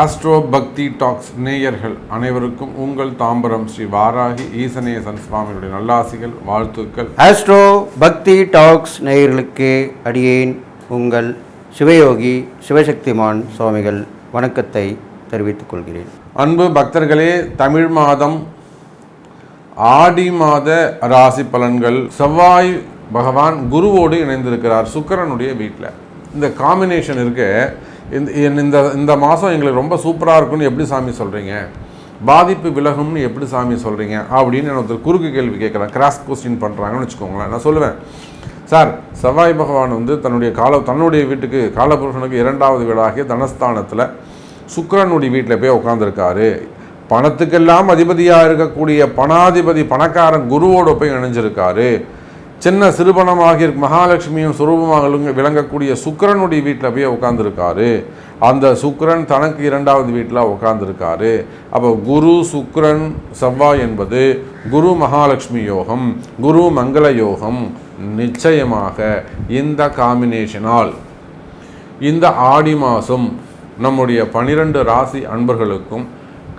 Astro பக்தி tax நேயர்கள் அனைவருக்கும் உங்கள் தாம்பரம் ஸ்ரீ வாராகி ஈசனேசன் சுவாமிகளுடைய நல்லாசிகள் வாழ்த்துக்கள். ஆஸ்ட்ரோ பக்தி டாக்ஸ் நேயர்களுக்கு அடியேன் உங்கள் சிவயோகி சிவசக்திமான் சுவாமிகள் வணக்கத்தை தெரிவித்துக் கொள்கிறேன். அன்பு பக்தர்களே தமிழ் மாதம் ஆடி மாத ராசி பலன்கள் செவ்வாய் பகவான் குருவோடு இணைந்திருக்கிறார் சுக்கிரனுடைய வீட்டில். இந்த காம்பினேஷன் இருக்கு. இந்த இந்த இந்த மாதம் எங்களுக்கு ரொம்ப சூப்பராக இருக்கும்னு எப்படி சாமி சொல்கிறீங்க பாதிப்பு விலகும்னு எப்படி சாமி சொல்கிறீங்க அப்படின்னு நான் ஒருத்தர் குறுக்கு கேள்வி கேட்குறேன். கிராஸ் கொஸ்டின் பண்ணுறாங்கன்னு வச்சுக்கோங்களேன். நான் சொல்லுவேன். சார் செவ்வாய் பகவான் வந்து தன்னுடைய கால தன்னுடைய வீட்டுக்கு காலபுருஷனுக்கு இரண்டாவது வீடாகிய தனஸ்தானத்தில் சுக்கரனுடைய வீட்டில் போய் உட்காந்துருக்காரு பணத்துக்கெல்லாம் அதிபதியாக இருக்கக்கூடிய பணாதிபதி பணக்காரன் குருவோட போய் இணைஞ்சிருக்காரு. சின்ன சிறுபணமாக மகாலட்சுமியும் சுரூபமாக விளங்கக்கூடிய சுக்கரனுடைய வீட்டில் போய் உட்காந்துருக்காரு அந்த சுக்கரன் தனக்கு இரண்டாவது வீட்டில் உட்காந்துருக்காரு அப்போ குரு சுக்கரன் செவ்வாய் என்பது குரு மகாலட்சுமி யோகம் குரு மங்கள யோகம். நிச்சயமாக இந்த காம்பினேஷனால் இந்த ஆடி மாதம் நம்முடைய பனிரெண்டு ராசி அன்பர்களுக்கும்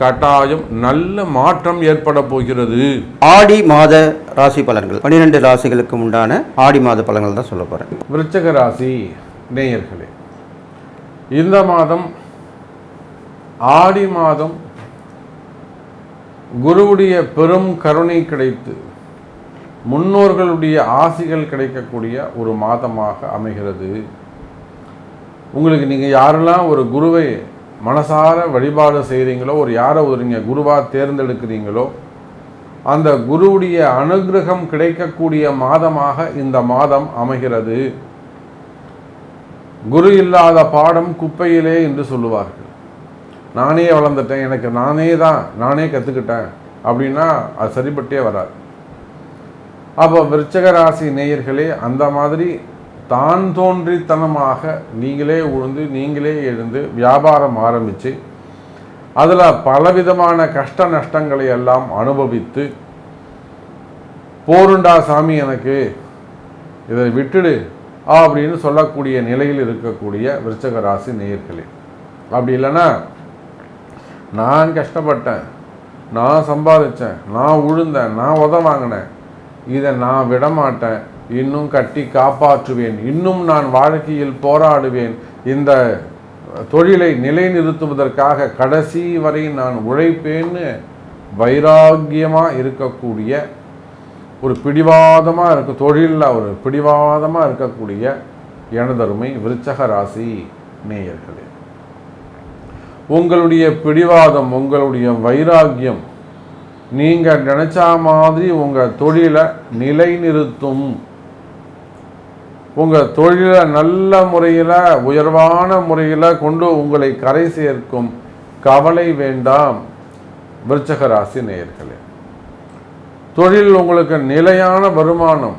கட்டாயம் நல்ல மாற்றம் ஏற்பட போகிறது. ஆடி மாத ராசி பலன்கள். பன்னிரெண்டு ராசிகளுக்கு உண்டான ஆடி மாத பலன்கள் தான் சொல்ல போகிறேன் விருச்சக ராசி நேயர்களே இந்த மாதம் ஆடி மாதம் குருவுடைய பெரும் கருணை கிடைத்து முன்னோர்களுடைய ஆசிகள் கிடைக்கக்கூடிய ஒரு மாதமாக அமைகிறது. உங்களுக்கு நீங்கள் யாரெல்லாம் ஒரு குருவை மனசார வழிபாடு செய்கிறீங்களோ ஒரு யாரை ஒரு நீங்கள் குருவாக தேர்ந்தெடுக்கிறீங்களோ அந்த குருவுடைய அனுகிரகம் கிடைக்கக்கூடிய மாதமாக இந்த மாதம் அமைகிறது. குரு இல்லாத பாடம் குப்பையிலே என்று சொல்லுவார்கள். நானே வளர்ந்துட்டேன் எனக்கு நானே தான் நானே கற்றுக்கிட்டேன் அப்படின்னா அது சரிப்பட்டே வராது. அப்போ விருச்சக ராசி நேயர்களே அந்த மாதிரி தான் தோன்றித்தனமாக நீங்களே உழுந்து நீங்களே எழுந்து வியாபாரம் ஆரம்பித்து அதில் பலவிதமான கஷ்ட நஷ்டங்களை எல்லாம் அனுபவித்து போருண்டா சாமி எனக்கு இதை விட்டுடு அப்படின்னு சொல்லக்கூடிய நிலையில் இருக்கக்கூடிய விருச்சக ராசி நேயர்களே. அப்படி இல்லைன்னா நான் கஷ்டப்பட்டேன் நான் சம்பாதிச்சேன் நான் உழுந்தேன் நான் உத வாங்கினேன் இதை நான் விடமாட்டேன் இன்னும் கட்டி காப்பாற்றுவேன். இன்னும் நான் வாழ்க்கையில் போராடுவேன். இந்த தொழிலை நிலைநிறுத்துவதற்காக கடைசி வரை நான் உழைப்பேன்னு வைராகியமாக இருக்கக்கூடிய ஒரு பிடிவாதமாக இருக்க தொழிலில் ஒரு பிடிவாதமாக இருக்கக்கூடிய எனதருமை விருச்சக ராசி நேயர்களே. உங்களுடைய பிடிவாதம் உங்களுடைய வைராக்கியம் நீங்கள் நினச்சா மாதிரி உங்கள் தொழிலை நிலைநிறுத்தும். உங்கள் தொழிலை நல்ல முறையில் உயர்வான முறையில் கொண்டு உங்களை கரை சேர்க்கும் கவலை வேண்டாம். விருச்சகராசி நேயர்களே தொழில் உங்களுக்கு நிலையான வருமானம்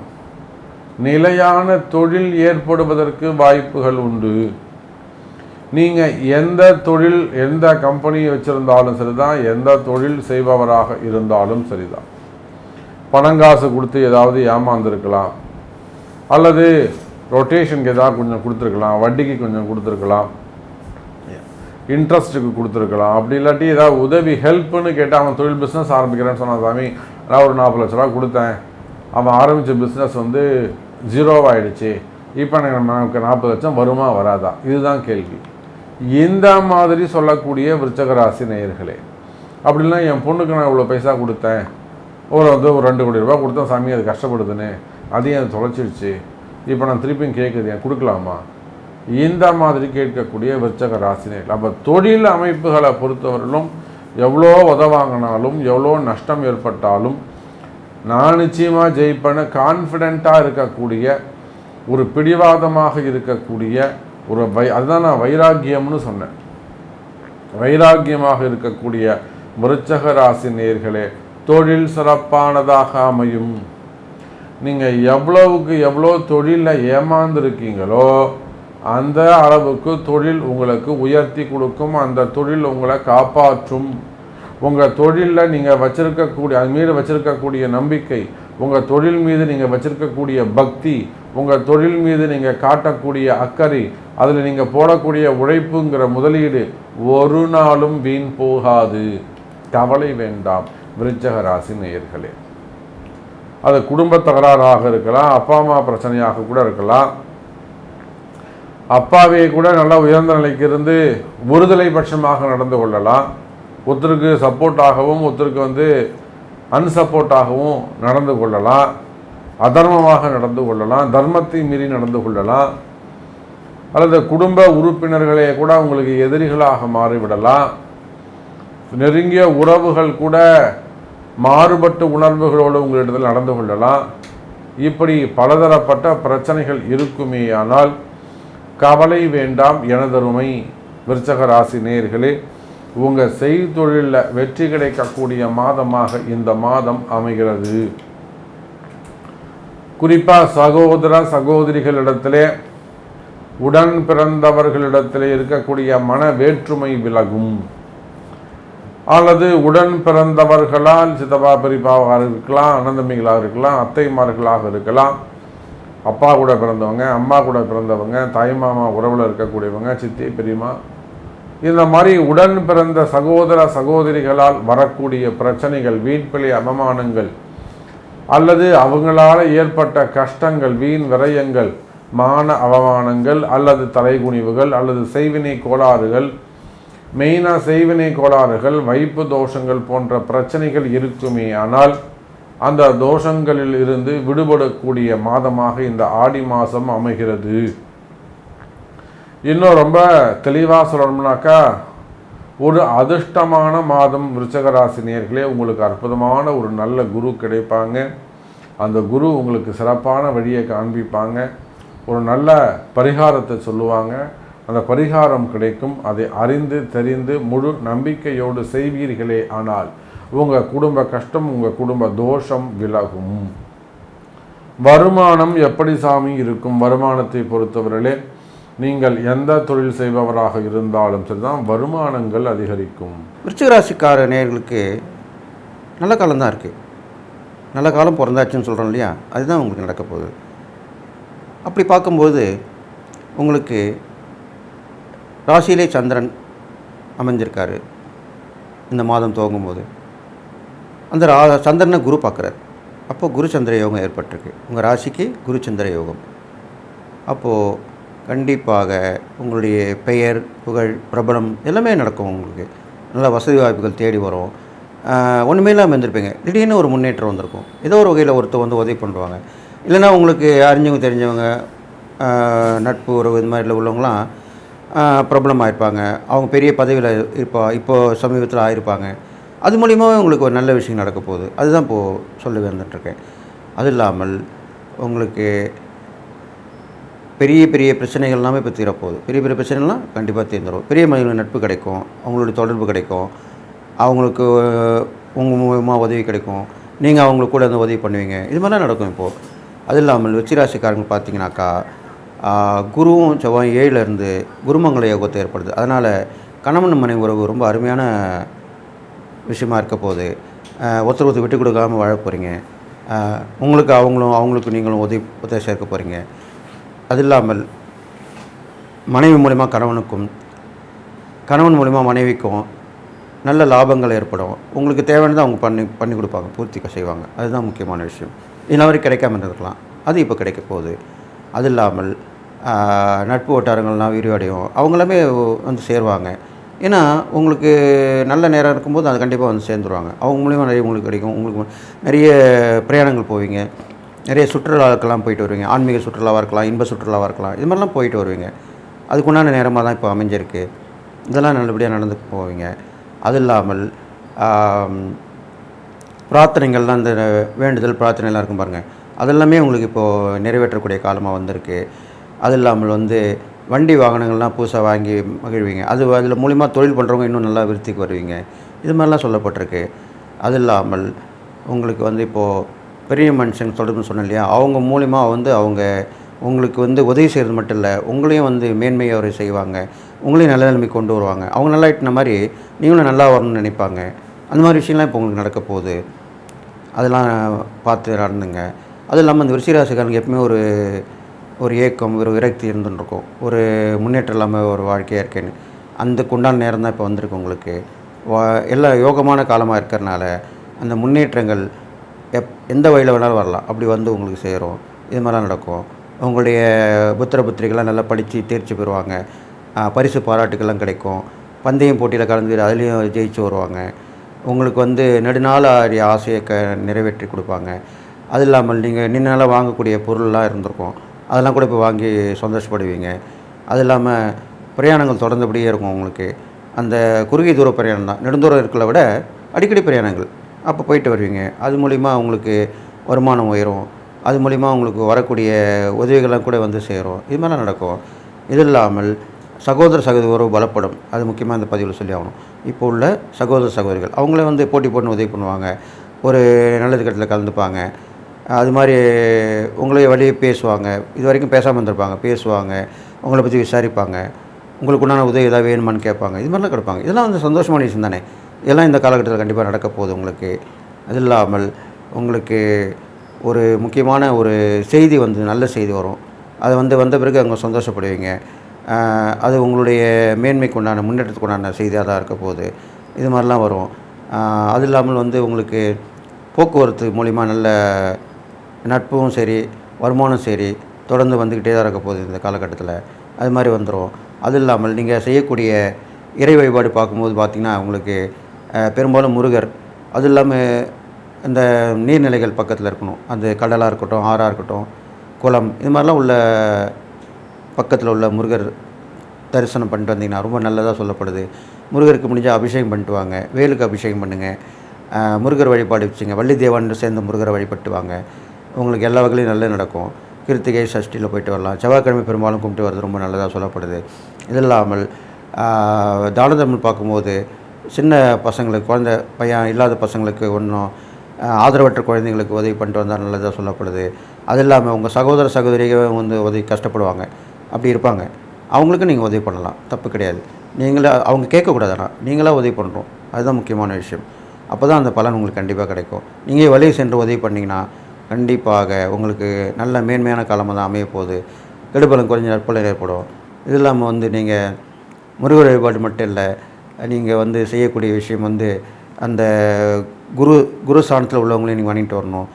நிலையான தொழில் ஏற்படுவதற்கு வாய்ப்புகள் உண்டு. நீங்கள் எந்த தொழில் எந்த கம்பெனி வச்சுருந்தாலும் சரிதான் எந்த தொழில் செய்பவராக இருந்தாலும் சரிதான். பணங்காசு கொடுத்து ஏதாவது ஏமாந்துருக்கலாம். அல்லது ரொட்டேஷனுக்கு ஏதாவது கொஞ்சம் கொடுத்துருக்கலாம் வட்டிக்கு கொஞ்சம் கொடுத்துருக்கலாம் இன்ட்ரெஸ்ட்டுக்கு கொடுத்துருக்கலாம். அப்படி இல்லாட்டி ஏதாவது உதவி ஹெல்ப்னு கேட்டால் அவன் தொழில் பிஸ்னஸ் ஆரம்பிக்கிறேன்னு சொன்னான் சாமி நான் ஒரு நாற்பது லட்ச ரூபா கொடுத்தேன். அவன் ஆரம்பித்த பிஸ்னஸ் வந்து ஜீரோவாயிடுச்சு இப்போ எனக்கு நமக்கு நாற்பது லட்சம் வருமா வராதா? இதுதான் கேள்வி. இந்த மாதிரி சொல்லக்கூடிய விருச்சக ராசி நேயர்களே அப்படின்னா என் பொண்ணுக்கு நான் இவ்வளோ பைசா கொடுத்தேன். ஒரு வந்து ஒரு ரெண்டு கோடி ரூபா கொடுத்தேன். சாமி அது கஷ்டப்படுதுன்னு. அதையும் அது தொலைச்சிடுச்சு இப்போ நான் திருப்பியும் கேட்குறது ஏன் கொடுக்கலாமா? இந்த மாதிரி கேட்கக்கூடிய விருச்சக ராசினர் அப்போ தொழில் அமைப்புகளை பொறுத்தவரையிலும் எவ்வளோ உதவாங்கினாலும் எவ்வளோ நஷ்டம் ஏற்பட்டாலும் நான் நிச்சயமாக ஜெயிப்பேன்னு கான்ஃபிடெண்ட்டாக இருக்கக்கூடிய ஒரு பிடிவாதமாக இருக்கக்கூடிய ஒரு வை அதுதான் நான் வைராக்கியம்னு சொன்னேன். வைராக்கியமாக இருக்கக்கூடிய விருச்சக ராசி நேர்களே தொழில் சிறப்பானதாக அமையும். நீங்கள் எவ்வளவுக்கு எவ்வளோ தொழிலில் ஏமாந்துருக்கீங்களோ அந்த அளவுக்கு தொழில் உங்களுக்கு உயர்த்தி கொடுக்கும். அந்த தொழில் உங்களை காப்பாற்றும். உங்கள் தொழிலில் நீங்கள் வச்சுருக்கக்கூடிய அது மீது வச்சுருக்கக்கூடிய நம்பிக்கை உங்கள் தொழில் மீது நீங்கள் வச்சுருக்கக்கூடிய பக்தி உங்கள் தொழில் மீது நீங்கள் காட்டக்கூடிய அக்கறை அதில் நீங்கள் போடக்கூடிய உழைப்புங்கிற முதலீடு ஒரு நாளும் வீண் போகாது. கவலை வேண்டாம். விருச்சக ராசி நேயர்களே. அது குடும்ப தகராறாக இருக்கலாம் அப்பா அம்மா பிரச்சனையாக கூட இருக்கலாம். அப்பாவே கூட நல்லா உயர்ந்த நிலைக்கு இருந்து ஒருதலை பட்சமாக நடந்து கொள்ளலாம். ஒருத்தருக்கு சப்போர்ட்டாகவும் ஒருத்தருக்கு வந்து அன்சப்போர்ட்டாகவும் நடந்து கொள்ளலாம். அதர்மமாக நடந்து கொள்ளலாம். தர்மத்தை மீறி நடந்து கொள்ளலாம். அல்லது குடும்ப உறுப்பினர்களே கூட உங்களுக்கு எதிரிகளாக மாறிவிடலாம். நெருங்கிய உறவுகள் கூட மாறுபட்ட உணர்வுகளோடு உங்களிடத்தில் நடந்து கொள்ளலாம். இப்படி பலதரப்பட்ட பிரச்சனைகள் இருக்குமேயானால் கவலை வேண்டாம் எனதருமை விருச்சக ராசி உங்கள் செய்தொழிலில் வெற்றி கிடைக்கக்கூடிய மாதமாக இந்த மாதம் அமைகிறது. குறிப்பாக சகோதர சகோதரிகளிடத்திலே உடன் பிறந்தவர்களிடத்திலே இருக்கக்கூடிய மன வேற்றுமை விலகும். அல்லது உடன் பிறந்தவர்களால் சித்தப்பா பெரியப்பாவாக இருக்கலாம் அண்ணந்தம்பிகளாக இருக்கலாம் அத்தைமார்களாக இருக்கலாம். அப்பா கூட பிறந்தவங்க அம்மா கூட பிறந்தவங்க தாய் மாமா உறவில் இருக்கக்கூடியவங்க சித்தி பெரியம்மா. இந்த மாதிரி உடன் பிறந்த சகோதர சகோதரிகளால் வரக்கூடிய பிரச்சனைகள் வீண்பிழை அவமானங்கள் அல்லது அவங்களால ஏற்பட்ட கஷ்டங்கள் வீண் விரயங்கள் மான அவமானங்கள் அல்லது தலைகுனிவுகள் அல்லது செய்வினை கோளாறுகள் மெயினாக செய்வினை கோளாறுகள் வைப்பு தோஷங்கள் போன்ற பிரச்சனைகள் இருக்குமே ஆனால் அந்த தோஷங்களில் இருந்து விடுபடக்கூடிய மாதமாக இந்த ஆடி மாதம் அமைகிறது. இன்னும் ரொம்ப தெளிவாக சொல்லணும்னாக்கா ஒரு அதிர்ஷ்டமான மாதம் விருச்சக உங்களுக்கு அற்புதமான ஒரு நல்ல குரு கிடைப்பாங்க. அந்த குரு உங்களுக்கு சிறப்பான வழியை காண்பிப்பாங்க. ஒரு நல்ல பரிகாரத்தை சொல்லுவாங்க. அந்த பரிகாரம் கிடைக்கும். அதை அறிந்து தெரிந்து முழு நம்பிக்கையோடு செய்வீர்களே ஆனால் உங்கள் குடும்ப கஷ்டம் உங்கள் குடும்ப தோஷம் விலகும். வருமானம் எப்படி சாமி இருக்கும்? வருமானத்தை பொறுத்தவரையிலே நீங்கள் எந்த தொழில் செய்பவராக இருந்தாலும் சரிதான் வருமானங்கள் அதிகரிக்கும். விருச்சிகராசிக்கார நேர்களுக்கு நல்ல காலம் தான் இருக்குது நல்ல காலம் பிறந்தாச்சுன்னு சொல்கிறோம் இல்லையா? அதுதான் உங்களுக்கு நடக்க போகுது. அப்படி பார்க்கும்போது உங்களுக்கு ராசியிலே சந்திரன் அமைஞ்சிருக்காரு. இந்த மாதம் துவங்கும் போது அந்த ரா சந்திரனை குரு பார்க்குறாரு. அப்போ குரு சந்திர யோகம் ஏற்பட்டிருக்கு. உங்கள் ராசிக்கு குரு சந்திர யோகம். அப்போது கண்டிப்பாக உங்களுடைய பெயர் புகழ் பிரபலம் எல்லாமே நடக்கும் உங்களுக்கு. நல்ல வசதி வாய்ப்புகள் தேடி வரும். ஒன்றுமே இல்லாமல் இருந்திருப்பீங்க. திடீர்னு ஒரு முன்னேற்றம் வந்திருக்கும். ஏதோ ஒரு வகையில் ஒருத்தர் வந்து உதவி பண்ணுவாங்க. இல்லைன்னா உங்களுக்கு அறிஞ்சவங்க தெரிஞ்சவங்க நட்பு உறவு இது மாதிரில உள்ளவங்களாம் பிரபலம் ஆகிருப்பாங்க அவங்க பெரிய பதவியில் இருப்பா இப்போது சமீபத்தில் ஆகிருப்பாங்க அது மூலியமாகவே உங்களுக்கு ஒரு நல்ல விஷயம் நடக்க போகுது. அதுதான் இப்போது சொல்ல வந்துட்டுருக்கேன். அது இல்லாமல் உங்களுக்கு பெரிய பெரிய பிரச்சனைகள் எல்லாமே இப்போ தீரப்போகுது. பெரிய பெரிய பிரச்சனைகள்லாம் கண்டிப்பாக தீர்ந்துடும் பெரிய மனிதர்கள் நட்பு கிடைக்கும். அவங்களுடைய தொடர்பு கிடைக்கும். அவங்களுக்கு உங்கள் மூலமாக உதவி கிடைக்கும். நீங்கள் அவங்களுக்கு கூட இருந்து உதவி பண்ணுவீங்க. இது மாதிரிலாம் நடக்கும் இப்போது அது இல்லாமல் வெச்சிராசிக்காரங்க பார்த்தீங்கன்னாக்கா குருவும் செவ்வாய் ஏழில் இருந்து குருமங்கள யோகத்தை ஏற்படுது. அதனால் கணவன் மனைவி உறவு ரொம்ப அருமையான விஷயமா இருக்க போகுது. ஒருத்தர் ஒருத்தர் விட்டு கொடுக்காமல் வாழ போகிறீங்க உங்களுக்கு அவங்களும் அவங்களுக்கு நீங்களும் உதவி உதவி சேர்க்க போகிறீங்க அது இல்லாமல் மனைவி மூலிமா கணவனுக்கும் கணவன் மூலிமா மனைவிக்கும் நல்ல லாபங்கள் ஏற்படும். உங்களுக்கு தேவையானதை அவங்க பண்ணி பண்ணி கொடுப்பாங்க பூர்த்தி செய்வாங்க. அதுதான் முக்கியமான விஷயம். இன்ன வரைக்கும் கிடைக்காம இருந்திருக்கலாம். அது இப்போ கிடைக்க போகுது. அது இல்லாமல் நட்பு வட்டாரங்கள்லாம் விரிவடையும். அவங்களுமே வந்து சேருவாங்க. ஏன்னா உங்களுக்கு நல்ல நேரம் இருக்கும்போது அது கண்டிப்பாக வந்து சேர்ந்துருவாங்க. அவங்க மூலிமா நிறைய உங்களுக்கு கிடைக்கும். உங்களுக்கு நிறைய பிரயாணங்கள் போவீங்க. நிறைய சுற்றுலாவுக்கெல்லாம் போயிட்டு வருவீங்க. ஆன்மீக சுற்றுலாவாக இருக்கலாம் இன்ப சுற்றுலாவாக இருக்கலாம். இது மாதிரிலாம் போயிட்டு வருவீங்க. அதுக்குண்டான நேரமாக தான் இப்போ அமைஞ்சிருக்கு. இதெல்லாம் நல்லபடியாக நடந்து போவீங்க. அது இல்லாமல் பிரார்த்தனைகள்லாம் இந்த வேண்டுதல் பிரார்த்தனைலாம் இருக்கும் பாருங்கள் அதெல்லாமே உங்களுக்கு இப்போது நிறைவேற்றக்கூடிய காலமாக வந்திருக்கு. அது இல்லாமல் வந்து வண்டி வாகனங்கள்லாம் புதுசாக வாங்கி மகிழ்வீங்க. அது அதில் மூலிமா தொழில் பண்ணுறவங்க இன்னும் நல்லா விருத்திக்கு வருவீங்க. இது மாதிரிலாம் சொல்லப்பட்டிருக்கு. அது இல்லாமல் உங்களுக்கு வந்து இப்போது பெரிய மனுஷன் சொல்கிறதுன்னு சொன்னேன் இல்லையா? அவங்க மூலிமா வந்து அவங்க உங்களுக்கு வந்து உதவி செய்கிறது மட்டும் இல்லை உங்களையும் வந்து மேன்மையாக அவர் செய்வாங்க. உங்களையும் நல்ல நிலைமை கொண்டு வருவாங்க. அவங்க நல்லா இட்டின மாதிரி நீங்களும் நல்லா வரணும்னு நினைப்பாங்க. அந்த மாதிரி விஷயம்லாம் இப்போ உங்களுக்கு நடக்க போகுது. அதெல்லாம் பார்த்து நடந்துங்க. அதுவும் இல்லாமல் இந்த விருச்சிகராசிக்காரங்க எப்பவுமே ஒரு ஒரு ஏக்கம் ஒரு விரக்தி இருந்துருக்கும் ஒரு முன்னேற்றம் இல்லாமல் ஒரு வாழ்க்கையாக இருக்கேன்னு. அதுக்கு உண்டான நேரம் தான் இப்போ வந்திருக்கு உங்களுக்கு. வா எல்லா யோகமான காலமாக இருக்கிறனால அந்த முன்னேற்றங்கள் எப் எந்த வழியில் வேணாலும் வரலாம். அப்படி வந்து உங்களுக்கு சேரும். இது மாதிரிலாம் நடக்கும். உங்களுடைய புத்திர புத்திரிகள்லாம் நல்லா படித்து தேர்ச்சி பெறுவாங்க. பரிசு பாராட்டுக்கள்லாம் கிடைக்கும். பந்தயம் போட்டியில் கலந்து அதுலேயும் ஜெயிச்சு வருவாங்க. உங்களுக்கு வந்து நெடுநாள் ஆரிய ஆசையை க நிறைவேற்றி கொடுப்பாங்க. அது இல்லாமல் நீங்கள் நீண்ட வாங்கக்கூடிய பொருள்லாம் இருந்திருக்கும். அதெல்லாம் கூட இப்போ வாங்கி சந்தோஷப்படுவீங்க. அது இல்லாமல் பிரயாணங்கள் தொடர்ந்தபடியே இருக்கும் உங்களுக்கு. அந்த குறுகிய தூர பிரயாணம் தான். நெடுந்தூரம் இருக்கிறத விட அடிக்கடி பிரயாணங்கள். அப்போ போயிட்டு வருவீங்க. அது மூலிமா உங்களுக்கு வருமானம் உயரும். அது மூலிமா உங்களுக்கு வரக்கூடிய உதவிகள்லாம் கூட வந்து சேரும். இது மாதிரிலாம் நடக்கும். இது இல்லாமல் சகோதர சகோதரி உறவு பலப்படும். அது முக்கியமாக இந்த பதிவில் சொல்லி ஆகணும். இப்போ உள்ள சகோதர சகோதரிகள் அவங்களே வந்து போட்டி போட்டு உதவி பண்ணுவாங்க. ஒரு நல்லது கட்டத்தில் கலந்துப்பாங்க. அது மாதிரி உங்களை வழியே பேசுவாங்க. இது வரைக்கும் பேசாமல் இருந்திருப்பாங்க. பேசுவாங்க. உங்களை பற்றி விசாரிப்பாங்க. உங்களுக்கு உண்டான உதவி ஏதாவது வேணுமான்னு கேட்பாங்க. இது மாதிரிலாம் கிடப்பாங்க. இதெல்லாம் வந்து சந்தோஷமான விஷயம் தானே. இதெல்லாம் இந்த காலகட்டத்தில் கண்டிப்பாக நடக்க போகுது உங்களுக்கு. அது இல்லாமல் உங்களுக்கு ஒரு முக்கியமான ஒரு செய்தி வந்து நல்ல செய்தி வரும். அது வந்து வந்த பிறகு அவங்க சந்தோஷப்படுவீங்க. அது உங்களுடைய மேன்மைக்கு உண்டான முன்னேற்றத்துக்கு உண்டான செய்தியாக தான் இருக்க போகுது. இது மாதிரிலாம் வரும். அது இல்லாமல் வந்து உங்களுக்கு போக்குவரத்து மூலிமா நல்ல நட்பும் சரி வருமானம் சரி தொடர்ந்து வந்துக்கிட்டே தான் இருக்க போகுது இந்த காலகட்டத்தில். அது மாதிரி வந்துடும் அது இல்லாமல் நீங்கள் செய்யக்கூடிய இறை வழிபாடு பார்க்கும்போது பார்த்திங்கன்னா உங்களுக்கு பெரும்பாலும் முருகர் அது இல்லாமல் இந்த நீர்நிலைகள் பக்கத்தில் இருக்கணும். அந்த கடலாக இருக்கட்டும் ஆறாக இருக்கட்டும் குளம் இது மாதிரிலாம் உள்ள பக்கத்தில் உள்ள முருகர் தரிசனம் பண்ணிட்டு வந்தீங்கன்னா ரொம்ப நல்லதாக சொல்லப்படுது. முருகருக்கு முடிஞ்சால் அபிஷேகம் பண்ணிட்டு வாங்க. வேலுக்கு அபிஷேகம் பண்ணுங்கள் முருகர் வழிபாடு வச்சுங்க. வள்ளி தேவான்னு சேர்ந்து முருகரை வழிபட்டு வாங்க. உங்களுக்கு எல்லா வகையிலையும் நல்லது நடக்கும். கிருத்திகை சஷ்டியில் போயிட்டு வரலாம். செவ்வாய்க்கிழமை பெரும்பாலும் கும்பிட்டு வர்றது ரொம்ப நல்லதாக சொல்லப்படுது. இது இல்லாமல் தான தர்மம் பார்க்கும்போது சின்ன பசங்களுக்கு குழந்தை பையன் இல்லாத பசங்களுக்கு ஒன்றும் ஆதரவற்ற குழந்தைங்களுக்கு உதவி பண்ணிட்டு வந்தால் நல்லதாக சொல்லப்படுது. அது இல்லாமல் உங்கள் சகோதர சகோதரிகள் வந்து உதவி கஷ்டப்படுவாங்க. அப்படி இருப்பாங்க. அவங்களுக்கு நீங்கள் உதவி பண்ணலாம். தப்பு கிடையாது. நீங்களே அவங்க கேட்கக்கூடாது ஆனால் நீங்களாக உதவி பண்ணுறோம் அதுதான் முக்கியமான விஷயம். அப்போ தான் அந்த பலன் உங்களுக்கு கண்டிப்பாக கிடைக்கும். நீங்கள் வழியை சென்று உதவி பண்ணிங்கன்னா கண்டிப்பாக உங்களுக்கு நல்ல மேன்மையான காலமாக தான் அமையப்போகுது கெடுபலம் குறைஞ்ச நற்பலன் ஏற்படும். இது இல்லாமல் வந்து நீங்கள் முருகர் வழிபாடு மட்டும் இல்லை நீங்கள் வந்து செய்யக்கூடிய விஷயம் வந்து அந்த குரு குரு ஸ்தானத்தில் உள்ளவங்களையும் நீங்கள் வணங்கிட்டு வரணும்.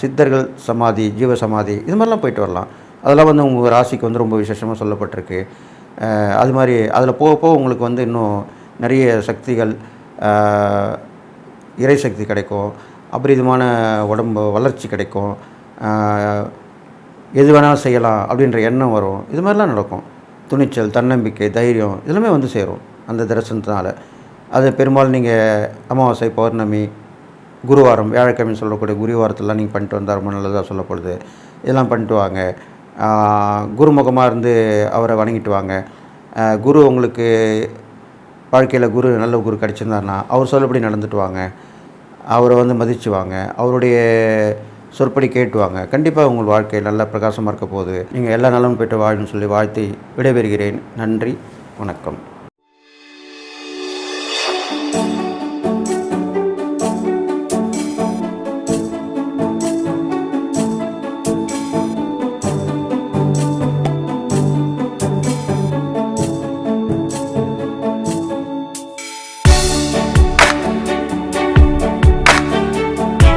சித்தர்கள் சமாதி ஜீவ சமாதி இது மாதிரிலாம் போயிட்டு வரலாம். அதெல்லாம் வந்து உங்கள் ராசிக்கு வந்து ரொம்ப விசேஷமாக சொல்லப்பட்டிருக்கு. அது மாதிரி அதில் போக போக உங்களுக்கு வந்து இன்னும் நிறைய சக்திகள் இறை சக்தி கிடைக்கும். அபரிதமான உடம்பு வளர்ச்சி கிடைக்கும். எது வேணாலும் செய்யலாம் அப்படின்ற எண்ணம் வரும். இது மாதிரிலாம் நடக்கும். துணிச்சல் தன்னம்பிக்கை தைரியம் இதெல்லாமே வந்து சேரும் அந்த தரிசனத்தினால. அது பெரும்பாலும் நீங்கள் அமாவாசை பௌர்ணமி குருவாரம் வியாழக்கிழமை சொல்லக்கூடிய குருவாரத்தெல்லாம் நீங்கள் பண்ணிட்டு வந்தால் ரொம்ப நல்லதாக சொல்லப்படுது. இதெல்லாம் பண்ணிட்டு வாங்க. குருமுகமாக இருந்து அவரை வணங்கிட்டு வாங்க. குரு உங்களுக்கு வாழ்க்கையில் குரு நல்ல குரு கிடச்சிருந்தாருன்னா அவர் சொல்லபடி நடந்துட்டு வாங்க. அவரை வந்து மதிச்சுவாங்க. அவருடைய சொற்படி கேட்டுவாங்க. கண்டிப்பாக உங்கள் வாழ்க்கை நல்ல பிரகாசமாக இருக்க போகுது. நீங்கள் எல்லா நலமும் பெற்று வாழணும்னு சொல்லி வாழ்த்தி விடைபெறுகிறேன். நன்றி. வணக்கம்.